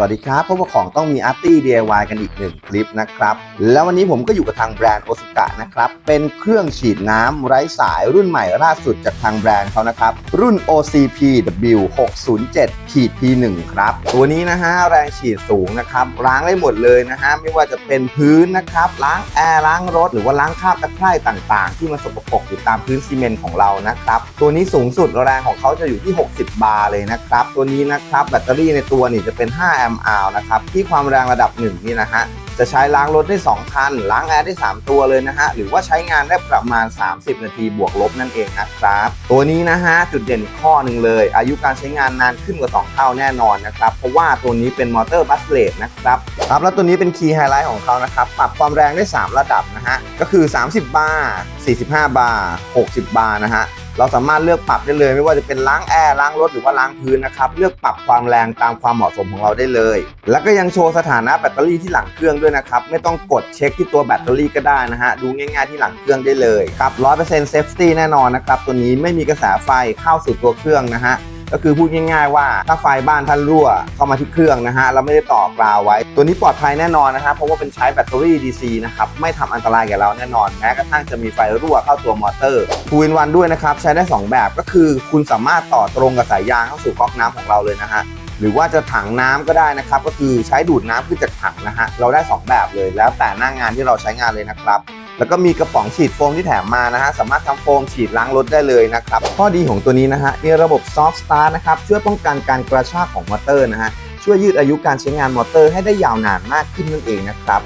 วัสดีครับพบกับของต้องมีอาร์ตี้ DIY กันอีกหนึ่งคลิปนะครับ แล้ววันนี้ผมก็อยู่กับทางแบรนด์โอ a กะนะครับ เป็นเครื่องฉีดน้ำไร้สายรุ่นใหม่ล่าสุดจากทางแบรนด์เขานะครับ รุ่น OCPW 607 P1 ครับ ตัวนี้นะฮะแรงฉีดสูงนะครับ ล้างได้หมดเลยนะฮะ ไม่ว่าจะเป็นพื้นนะครับ ล้างแอร์ล้างรถ หรือว่าล้างคราบตะไคร่ต่างๆ ที่มันสกปรกอยู่ตามพื้นซีเมนต์ของเรานะครับ ตัวนี้สูงสุดแรงของเขาจะอยู่ที่ 60 บาร์เลยนะครับ ตัวนี้นะครับแบตเตอรี่ในตัวนี่จะเป็น5แอมป์อาวนะครับ ที่ความแรงระดับ1นี่นะฮะจะใช้ล้างรถได้ 2 คัน ล้างแอร์ได้ 3 ตัวเลยนะฮะ หรือว่าใช้งานได้ประมาณ 30 นาทีบวกลบนั่นเองนะครับ ตัวนี้นะฮะ จุดเด่นข้อหนึ่งเลย อายุการใช้งานนานขึ้นกว่า 2 เท่าแน่นอนนะครับ เพราะว่าตัวนี้เป็นมอเตอร์บัสเลตนะครับครับแล้วตัวนี้เป็นคีย์ไฮไลท์ของเขานะครับ ปรับความแรงได้ 3 ระดับนะฮะ ก็คือ 30 บาร์45 บาร์60 บาร์นะฮะเราสามารถเลือกปรับได้เลย ไม่ว่าจะเป็นล้างแอร์ล้างรถหรือว่าล้างพื้นนะครับเลือกปรับความแรงตามความเหมาะสมของเราได้เลย แล้วก็ยังโชว์สถานะแบตเตอรี่ที่หลังเครื่องด้วยนะครับไม่ต้องกดเช็คที่ตัวแบตเตอรี่ก็ได้นะฮะดูง่ายๆที่หลังเครื่องได้เลยครับ100% safety แน่นอนนะครับตัวนี้ไม่มีกระแสไฟเข้าสู่ตัวเครื่องนะฮะ ก็คือพูดง่าย ๆ ว่าถ้าไฟบ้านท่านรั่วเข้ามาที่เครื่องนะฮะเราไม่ได้ต่อกราวไว้ ตัวนี้ปลอดภัยแน่นอนนะฮะเพราะว่าเป็นใช้แบตเตอรี่ DC นะครับไม่ทำอันตรายแก่เราแน่นอนแม้กระทั่งจะมีไฟรั่วเข้าตัวมอเตอร์ทูอินวันด้วยนะครับใช้ได้ 2 แบบก็คือ คุณสามารถต่อตรงกับสายยางเข้าสู่ก๊อกน้ำของเราเลยนะฮะหรือว่าจะถังน้ำก็ได้นะครับ ก็คือใช้ดูดน้ำขึ้นจากถังนะฮะเราได้ 2 แบบเลยแล้วแต่หน้างงานที่เราใช้งานเลยนะครับ แล้วก็มีกระป๋องฉีดโฟมที่แถมมานะฮะสามารถทำโฟมฉีดล้างรถได้เลยนะครับข้อดีของตัวนี้นะฮะมีระบบ soft start นะครับช่วยป้องกันการกระชากของมอเตอร์นะฮะช่วยยืดอายุการใช้งานมอเตอร์ให้ได้ยาวนานมากขึ้นนั่นเองนะครับ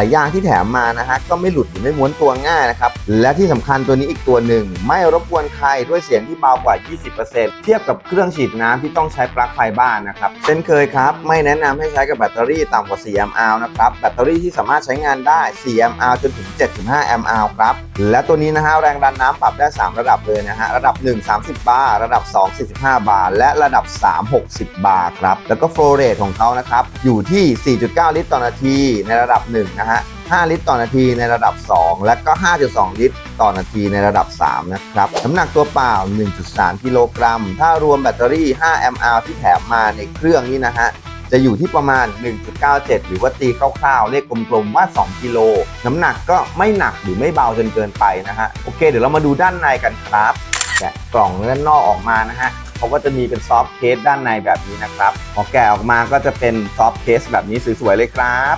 ายยางที่แถมมานะฮะก็ไม่หลุดหรือไม่ม้วนตัวง่ายนะครับและที่สำคัญตัวนี้อีกตัวหนึ่ง ไม่รบกวนใครด้วยเสียงที่เบากว่า 20%เทียบกับเครื่องฉีดน้ำที่ต้องใช้ปลั๊กไฟบ้านนะครับเช่นเคยครับ ไม่แนะนำให้ใช้กับแบตเตอรี่ต่ำกว่า4 mAh นะครับแบตเตอรี่ที่สามารถใช้งานได้4 mAh จนถึง 7.5 mAh ครับและตัวนี้นะฮะแรงดันน้ำปรับได้ 3 ระดับเลยนะฮะระดับ 1 30 บาร์ระดับ 2 45 บาร์และระดับ 3 60 บาร์ครับแล้วก็โฟลเรทของเขานะครับอยู่ที่ 4.9 ลิตรต่อนาทีในระดับ1นะฮะ 5 ลิตรต่อนาทีในระดับ 2 และก็ 5.2 ลิตรต่อนาทีในระดับ 3 นะครับน้ำหนักตัวเปล่า 1.3 กิโลกรัม ถ้ารวมแบตเตอรี่5 mAh ที่แถมมาในเครื่องนี้นะฮะ จะอยู่ที่ประมาณ 1.97 หรือว่าตีคร่าวๆ เลขกลมๆว่า 2 กิโล น้ำหนักก็ไม่หนักหรือไม่เบาจนเกินไปนะฮะ โอเค เดี๋ยวเรามาดูด้านในกันครับแกะกล่องด้านนอกออกมานะฮะเขาก็จะมีเป็นซอฟต์เคสด้านในแบบนี้นะครับ พอแกะออกมาก็จะเป็นซอฟต์เคสแบบนี้สวยๆเลยครับ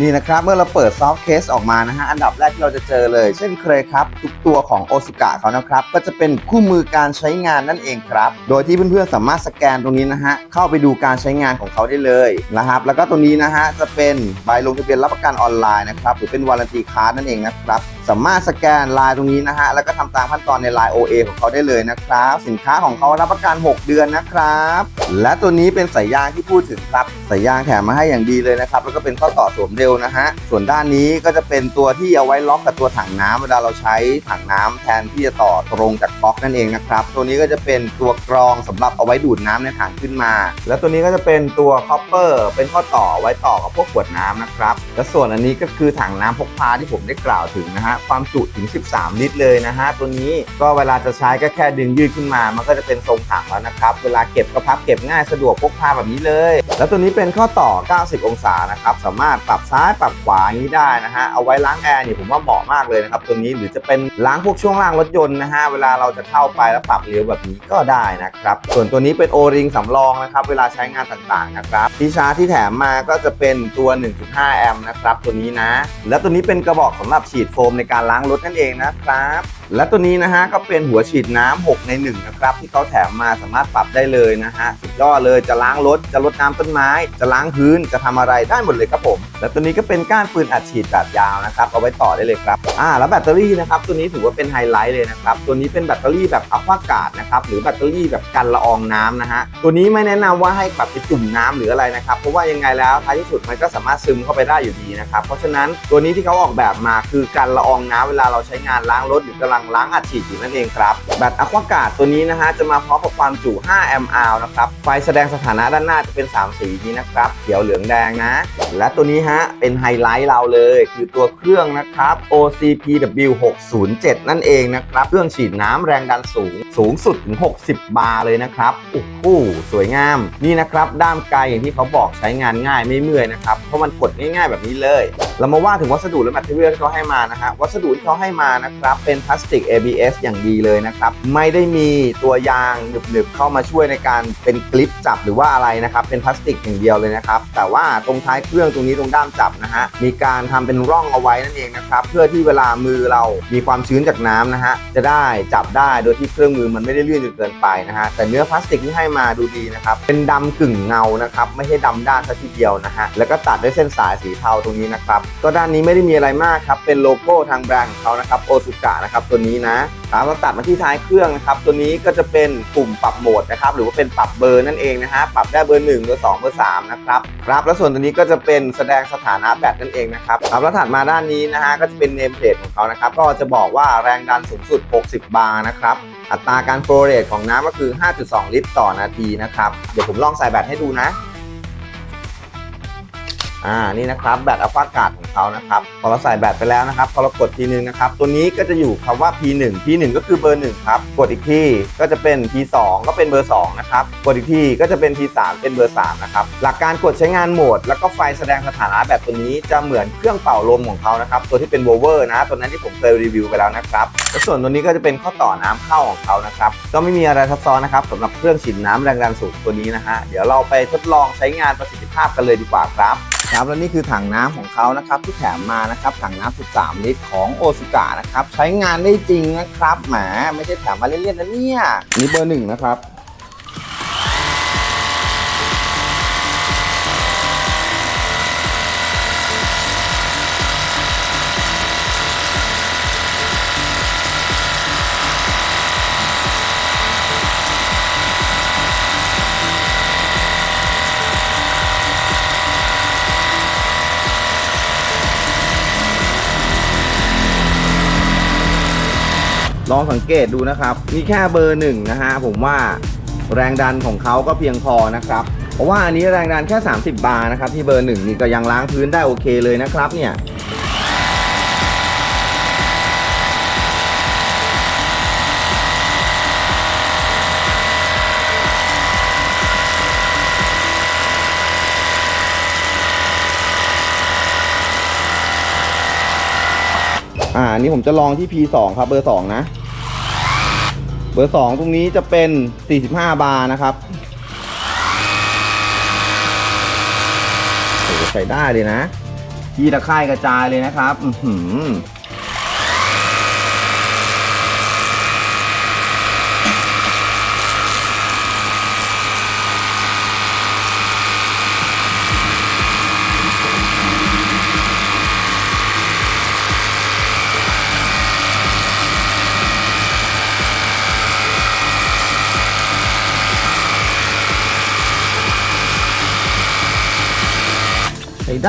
นี่นะครับเมื่อเราเปิดซอฟต์เคสออกมานะฮะอันดับแรกที่เราจะเจอเลย เช่นเคยครับ ทุกตัวของโอสุกะเขานะครับ ก็จะเป็นคู่มือการใช้งานนั่นเองครับ โดยที่เพื่อนๆสามารถสแกนตรงนี้นะฮะเข้าไปดูการใช้งานของเขาได้เลยนะครับแล้วก็ตรงนี้นะฮะจะเป็นใบลงทะเบียนรับประกันออนไลน์นะครับหรือเป็นวารันตีคาร์ดนั่นเองนะครับ สามารถสแกนลายตรงนี้นะฮะแล้วก็ทำตามขั้นตอนในลาย OA ของเขาได้เลยนะครับ สินค้าของเขารับประกัน 6 เดือนนะครับ และตัวนี้เป็นสายยางที่พูดถึงครับสายยางแถมมาให้อย่างดีเลยนะครับ แล้วก็เป็นข้อต่อสวมเร็วนะฮะส่วนด้านนี้ก็จะเป็นตัวที่เอาไว้ล็อกกับตัวถังน้ำเวลาเราใช้ถังน้ำแทนที่จะต่อตรงจากบล็อกนั่นเองนะครับตัวนี้ก็จะเป็นตัวกรองสำหรับเอาไว้ดูดน้ำในถังขึ้นมา แล้วตัวนี้ก็จะเป็นตัวคอปเปอร์เป็นข้อต่อไว้ต่อกับพวกขวดน้ำนะครับและส่วนอันนี้ก็คือถังน้ำพกพาที่ผมได้กล่าวถึงนะฮะความจุถึง 13 ลิตรเลยนะฮะ ตัวนี้ก็เวลาจะใช้ก็แค่ดึงยืดขึ้นมา มันก็จะเป็นทรงถังแล้วนะครับ เวลาเก็บก็พับเก็บง่ายสะดวกพกพาแบบนี้เลย แล้วตัวนี้เป็นข้อต่อ 90 องศานะครับ สามารถปรับซ้ายปรับขวานี้ได้นะฮะ เอาไว้ล้างแอร์นี่ผมว่าเหมาะมากเลยนะครับตัวนี้หรือจะเป็นล้างพวกช่วงล่างรถยนต์นะฮะ เวลาเราจะเข้าไปแล้วปรับเลี้ยวแบบนี้ก็ได้นะครับ ส่วนตัวนี้เป็นโอริงสำรองนะครับ เวลาใช้งานต่างๆนะครับที่ชาร์จที่แถมมาก็จะเป็นตัว 1.5 แอมป์นะครับตัวนี้นะ แล้วตัวนี้เป็นกระบอกสำหรับฉีดโฟมในการล้างรถนั่นเองนะครับ และตัวนี้นะฮะก็เป็นหัวฉีดน้ำ6ใน1นะครับที่เขาแถมมาสามารถปรับได้เลยนะฮะสุดยอดเลยจะล้างรถจะลดน้ำต้นไม้ จะล้างพื้นจะทำอะไรได้หมดเลยครับผม และตัวนี้ก็เป็นก้านปืนอัดฉีดแบบยาวนะครับเอาไว้ต่อได้เลยครับอ่าแล้วแบตเตอรี่นะครับตัวนี้ถือว่าเป็นไฮไลท์เลยนะครับตัวนี้เป็นแบตเตอรี่แบบอัลฟากาดนะครับหรือแบตเตอรี่แบบกันละอองน้ำนะฮะตัวนี้ไม่แนะนำว่าให้แบบไปจุ่มน้ำหรืออะไรนะครับเพราะว่ายังไงแล้วท้ายที่สุดมันก็สามารถซึมเข้าไปได้อยู่ดีนะครับเพราะฉะนั้นตัวนี้ที่เขาออกแบบมาคือกันละอองน้ำเวลาเราใช้งานล้างรถหรือกำลังงล้างอัดฉีดอยู่นั่นเองครับ แบตอะควากาศตัวนี้นะฮะจะมาพร้อมกับความจุ5แอมป์อาวนะครับ ไฟแสดงสถานะด้านหน้าจะเป็น 3 สีนี้นะครับ เขียวเหลืองแดงนะ และตัวนี้ฮะเป็นไฮไลท์เราเลย คือตัวเครื่องนะครับ OCPW 607 นั่นเองนะครับ เครื่องฉีดน้ำแรงดันสูง สูงสุดถึง 60 บาร์เลยนะครับโอ้โหสวยงาม นี่นะครับ ด้ามไกลอย่างที่เขาบอกใช้งานง่ายไม่เมื่อยนะครับ เพราะมันกดง่ายๆแบบนี้เลย เรามาว่าถึงวัสดุและแมทเทียลที่เขาให้มานะฮะ วัสดุที่เขาให้มานะครับ เป็นพลาสติก ABS อย่างดีเลยนะครับ ไม่ได้มีตัวยางหนึบๆเข้ามาช่วยในการเป็นกลิปจับหรือว่าอะไรนะครับ เป็นพลาสติกอย่างเดียวเลยนะครับ แต่ว่าตรงท้ายเครื่องตรงนี้ตรงด้ามจับนะฮะ มีการทำเป็นร่องเอาไว้นั่นเองนะครับ เพื่อที่เวลามือเรามีความชื้นจากน้ำนะฮะ จะได้จับได้โดยที่เครื่องมือมันไม่ได้ลื่นจนเกินไปนะฮะ แต่เนื้อพลาสติกที่ให้มาดูดีนะครับ เป็นดำกึ่งเงานะครับ ไม่ใช่ดำด้านซะทีเดียวนะฮะ แล้วก็ตัดด้วยเส้นสายสีเทาตรงนี้นะครับ ก็ด้านนี้ไม่ได้มีอะไรมากครับ เป็นโลโก้ทางแบรนด์ของเขานะครับ โอซุกะนะครับตัวนี้นะครับเราตัดมาที่ท้ายเครื่องนะครับ ตัวนี้ก็จะเป็นปุ่มปรับโหมดนะครับ หรือว่าเป็นปรับเบอร์นั่นเองนะฮะ ปรับได้เบอร์1เบอร์2เบอร์3นะครับครับ แล้วส่วนตัวนี้ก็จะเป็นแสดงสถานะแบตนั่นเองนะครับครับแล้วถัดมาด้านนี้นะฮะ ก็จะเป็นเนมเพลทของเขานะครับ ก็จะบอกว่าแรงดันสูงสุด 60 บาร์นะครับ อัตราการโฟลเรทของน้ำก็คือ 5.2 ลิตรต่อนาทีนะครับ เดี๋ยวผมลองใส่แบตให้ดูนะ อ่านี่นะครับแบตอัลฟาการ์ดของเขานะครับพอเราใส่แบตไปแล้วนะครับพอเรากดทีนึงนะครับตัวนี้ก็จะอยู่คำว่า P1 P1 ก็คือเบอร์1ครับกดอีกทีก็จะเป็น P2 ก็เป็นเบอร์2นะครับกดอีกทีก็จะเป็น P3 เป็นเบอร์3นะครับหลักการกดใช้งานโหมด แล้วก็ไฟแสดงสถานะแบบตัวนี้จะเหมือนเครื่องเป่าลมของเขานะครับตัวที่เป็นโวเวอร์นะตัวนั้นที่ผมเคยรีวิวไปแล้วนะครับส่วนตัวนี้ก็จะเป็นข้อต่อน้ำเข้าของเขานะครับก็ไม่มีอะไรซับซ้อนนะครับสำหรับเครื่องฉีดน้ำแรงดันสูงตัวนี้นะฮะเดี๋ยวเราไปทดลองใช้งานประสิทธิภาพกันเลยดีกว่าครับครับและนี่คือถังน้ำของเขานะครับที่แถมมานะครับถังน้ำ13 ลิตรของโอซุกะนะครับใช้งานได้จริงนะครับแหมไม่ใช่แถมมาเล่นๆนะเนี่ยนี่เบอร์หนึ่งนะครับ ลองสังเกตดูนะครับนี่แค่เบอร์หนึ่งนะฮะผมว่าแรงดันของเขาก็เพียงพอนะครับ เพราะว่าอันนี้แรงดันแค่ 30 บาร์นะครับ ที่เบอร์หนึ่งนี่ก็ยังล้างพื้นได้โอเคเลยนะครับเนี่ยอ่านนี้ผมจะลองที่ P2 ครับเบอร์ 2 นะ เบอร์ 2 ตรงนี้จะเป็น 45 บาร์นะครับโอ้โหใส่ได้เลยนะ ยี่ตะไคร่กระจายเลยนะครับ อือหือ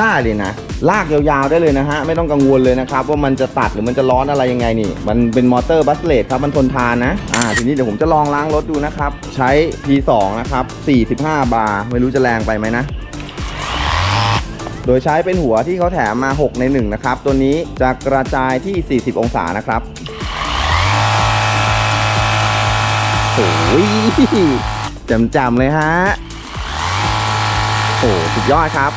ได้เลยนะ ลากยาวๆได้เลยนะฮะ ไม่ต้องกังวลเลยนะครับ ว่ามันจะตัดหรือมันจะร้อนอะไรยังไงนี่ มันเป็นมอเตอร์บัสเลตครับ มันทนทานนะ อ่า ทีนี้เดี๋ยวผมจะลองล้างรถดูนะครับ ใช้ P2 นะครับ 45 บาร์ ไม่รู้จะแรงไปไหมนะโดยใช้เป็นหัวที่เขาแถมมา 6 ใน 1 นะครับ ตัวนี้จะกระจายที่ 40 องศานะครับโอ้ยจำๆเลยฮะ โอ้สุดยอดครับ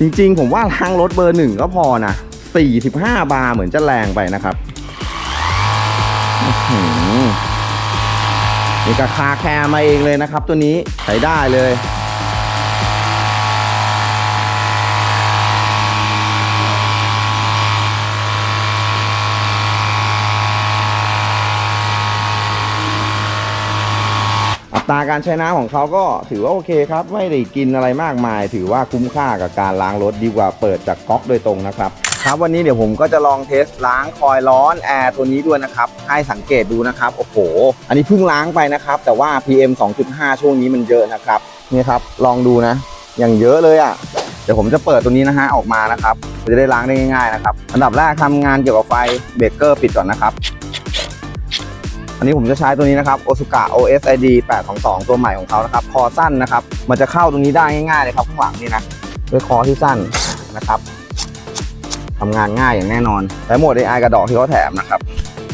จริงๆ ผมว่าล้างรถเบอร์หนึ่งก็พอนะ 45 บาร์เหมือนจะแรงไปนะครับนี่ก็คาแคร์มาเองเลยนะครับ ตัวนี้ใช้ได้เลย อัตราการใช้น้ำของเขาก็ถือว่าโอเคครับ ไม่ได้กินอะไรมากมาย ถือว่าคุ้มค่ากับการล้างรถดีกว่าเปิดจากก๊อกโดยตรงนะครับครับวันนี้เดี๋ยวผมก็จะลองเทสล้างคอยล์ร้อนแอร์ตัวนี้ด้วยนะครับให้สังเกตดูนะครับโอ้โห อันนี้เพิ่งล้างไปนะครับ แต่ว่า PM 2.5 ช่วงนี้มันเยอะนะครับนี่ครับลองดูนะ อย่างเยอะเลยอะ่ะเดี๋ยวผมจะเปิดตัวนี้นะฮะออกมานะครับจะได้ล้างได้ง่ายๆนะครับอันดับแรกทำงานเกี่ยวกับไฟเบรกเกอร์ปิดก่อนนะครับ อันนี้ผมจะใช้ตัวนี้นะครับ Osuka OSID 822 ตัวใหม่ของเขานะครับ คอสั้นนะครับ มันจะเข้าตรงนี้ได้ง่ายๆเลยครับข้างหลังนี่นะ ด้วยคอที่สั้นนะครับทำงานง่ายอย่างแน่นอน และหมด AI กระดอกที่เขาแถมนะครับ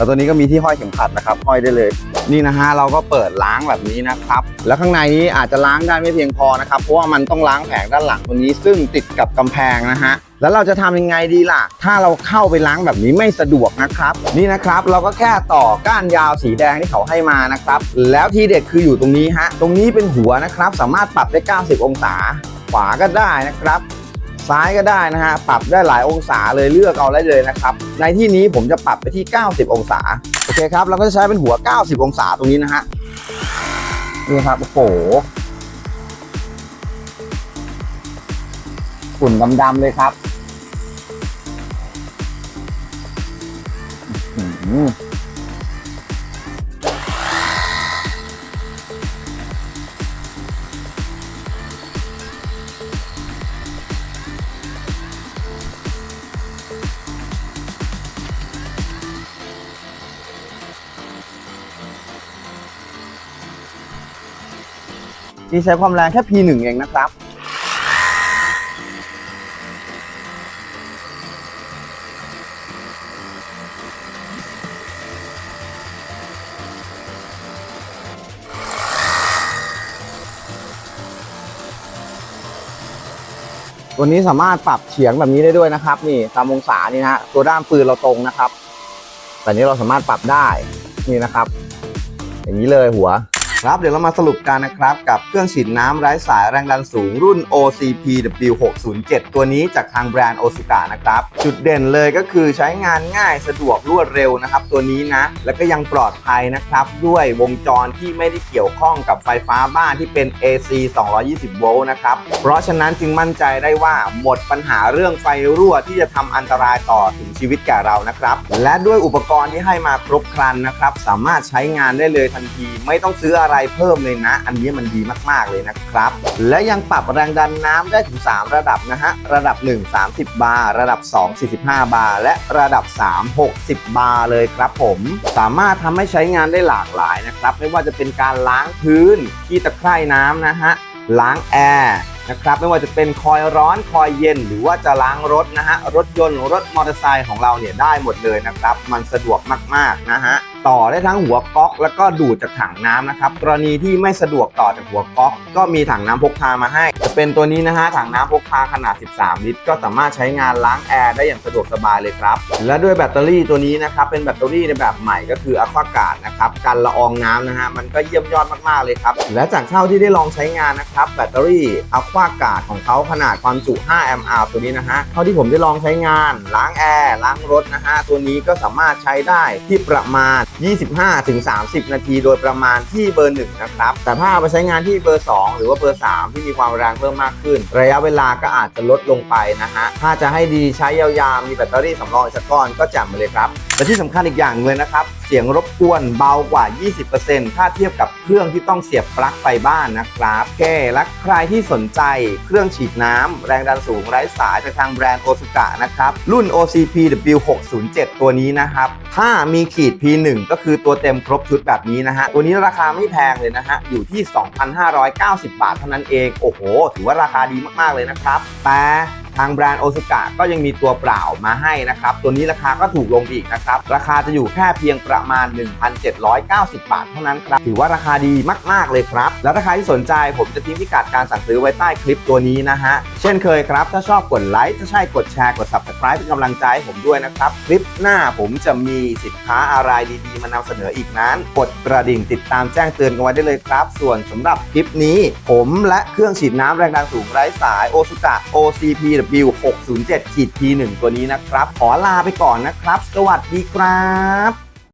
แล้วตัวนี้ก็มีที่ห้อยเข็มขัดนะครับ ห้อยได้เลย นี่นะฮะเราก็เปิดล้างแบบนี้นะครับ แล้วข้างในนี้อาจจะล้างได้ไม่เพียงพอนะครับ เพราะว่ามันต้องล้างแผงด้านหลังตัวนี้ ซึ่งติดกับกำแพงนะฮะแล้วเราจะทำยังไงดีล่ะ ถ้าเราเข้าไปล้างแบบนี้ไม่สะดวกนะครับ นี่นะครับ เราก็แค่ต่อก้านยาวสีแดงที่เขาให้มานะครับ แล้วทีเด็ดคืออยู่ตรงนี้ฮะ ตรงนี้เป็นหัวนะครับ สามารถปรับได้ 90 องศา ขวาก็ได้นะครับ ซ้ายก็ได้นะฮะ ปรับได้หลายองศาเลยเลือกเอาได้เลยนะครับ ในที่นี้ผมจะปรับไปที่ 90 องศา โอเคครับ เราก็จะใช้เป็นหัว 90 องศาตรงนี้นะฮะนี่ครับ โอ้โหฝุ่นดำๆเลยครับ นี่ใช้ความแรงแค่ P1 เองนะครับ ตัวนี้สามารถปรับเฉียงแบบนี้ได้ด้วยนะครับ นี่ตามองศานี่นะฮะตัวด้ามปืนเราตรงนะครับ แต่นี้เราสามารถปรับได้นี่นะครับ อย่างนี้เลยหัว ครับเดี๋ยวเรามาสรุปกันนะครับกับเครื่องฉีดน้ำไร้สายแรงดันสูงรุ่น OCPW607 ตัวนี้จากทางแบรนด์โอซุกะนะครับ จุดเด่นเลยก็คือใช้งานง่ายสะดวกรวดเร็วนะครับตัวนี้นะ แล้วก็ยังปลอดภัยนะครับ ด้วยวงจรที่ไม่ได้เกี่ยวข้องกับไฟฟ้าบ้านที่เป็น AC 220 โวลต์นะครับ เพราะฉะนั้นจึงมั่นใจได้ว่าหมดปัญหาเรื่องไฟรั่วที่จะทำอันตรายต่อถึงชีวิตแก่เรานะครับ และด้วยอุปกรณ์ที่ให้มาครบครันนะครับสามารถใช้งานได้เลยทันที ไม่ต้องซื้ออะไรเพิ่มเลยนะ อันนี้มันดีมากๆเลยนะครับ และยังปรับแรงดันน้ำได้ถึง 3 ระดับนะฮะ ระดับ 1 30 บาร์ ระดับ 2 45 บาร์ และระดับ 3 60 บาร์เลยครับผม สามารถทำให้ใช้งานได้หลากหลายนะครับ ไม่ว่าจะเป็นการล้างพื้นที่ตะไคร่น้ำนะฮะ ล้างแอร์นะครับไม่ว่าจะเป็นคอยร้อนคอยเย็น หรือว่าจะล้างรถนะฮะ รถยนต์รถมอเตอร์ไซค์ของเราเนี่ยได้หมดเลยนะครับ มันสะดวกมากๆนะฮะ ต่อได้ทั้งหัวก๊อกแล้วก็ดูดจากถังน้ำนะครับกรณีที่ไม่สะดวกต่อจากหัวก๊อกก็มีถังน้ำพกพามาให้ จะเป็นตัวนี้นะฮะถังน้ำพกพาขนาด 13 ลิตร ก็สามารถใช้งานล้างแอร์ได้อย่างสะดวกสบายเลยครับ และด้วยแบตเตอรี่ตัวนี้นะครับเป็นแบตเตอรี่ในแบบใหม่ก็คืออะควากาดนะครับกันละอองน้ำนะฮะมันก็เยี่ยมยอดมากๆเลยครับและจากเท่าที่ได้ลองใช้งานนะครับแบตเตอรี่อะควากาดของเขาขนาดความจุ 5 แอมป์อตัวนี้นะฮะเท่าที่ผมได้ลองใช้งาน ล้างแอร์ล้างรถนะฮะตัวนี้ก็สามารถใช้ได้ที่ประมาณ25-30 นาทีโดยประมาณที่เบอร์1นะครับ แต่ถ้าเอาไปใช้งานที่เบอร์ 2 หรือว่าเบอร์ 3 ที่มีความแรงเพิ่มมากขึ้น ระยะเวลาก็อาจจะลดลงไปนะฮะ ถ้าจะให้ดีใช้ยาวๆ มีแบตเตอรี่สำรองอีกสักก้อนก็แจ่มเลยครับและที่สำคัญอีกอย่างเลยนะครับ เสียงรบกวนเบากว่า 20%ถ้าเทียบกับเครื่องที่ต้องเสียบปลั๊กไฟบ้านนะครับโอเคและใครที่สนใจเครื่องฉีดน้ำแรงดันสูงไร้สายจากทางแบรนด์โอซุกะนะครับ รุ่น OCPW607 ตัวนี้นะครับ ถ้ามีขีด P1 ก็คือตัวเต็มครบชุดแบบนี้นะฮะ ตัวนี้ราคาไม่แพงเลยนะฮะ อยู่ที่ 2,590 บาทเท่านั้นเอง โอ้โห ถือว่าราคาดีมากๆเลยนะครับ แต่ ทางแบรนด์โอซุกะก็ยังมีตัวเปล่ามาให้นะครับ ตัวนี้ราคาก็ถูกลงอีกนะครับ ราคาจะอยู่แค่เพียงประมาณ 1,790 บาทเท่านั้นครับ ถือว่าราคาดีมาก ๆ เลยครับ แล้วถ้าใครที่สนใจผมจะทิ้งพิกัดการสั่งซื้อไว้ใต้คลิปตัวนี้นะฮะ เช่นเคยครับ ถ้าชอบกดไลค์ถ้าใช่กดแชร์กด subscribe เป็นกำลังใจให้ผมด้วยนะครับ คลิปหน้าผมจะมีสินค้าอะไรดีๆมานำเสนออีกนั้น กดกระดิ่งติดตามแจ้งเตือนกันไว้ได้เลยครับ ส่วนสำหรับคลิปนี้ ผมและเครื่องฉีดน้ำแรงดันสูงไร้สายโอซุกะ OCP 607 P1 ตัวนี้นะครับ ขอลาไปก่อนนะครับ สวัสดีครับ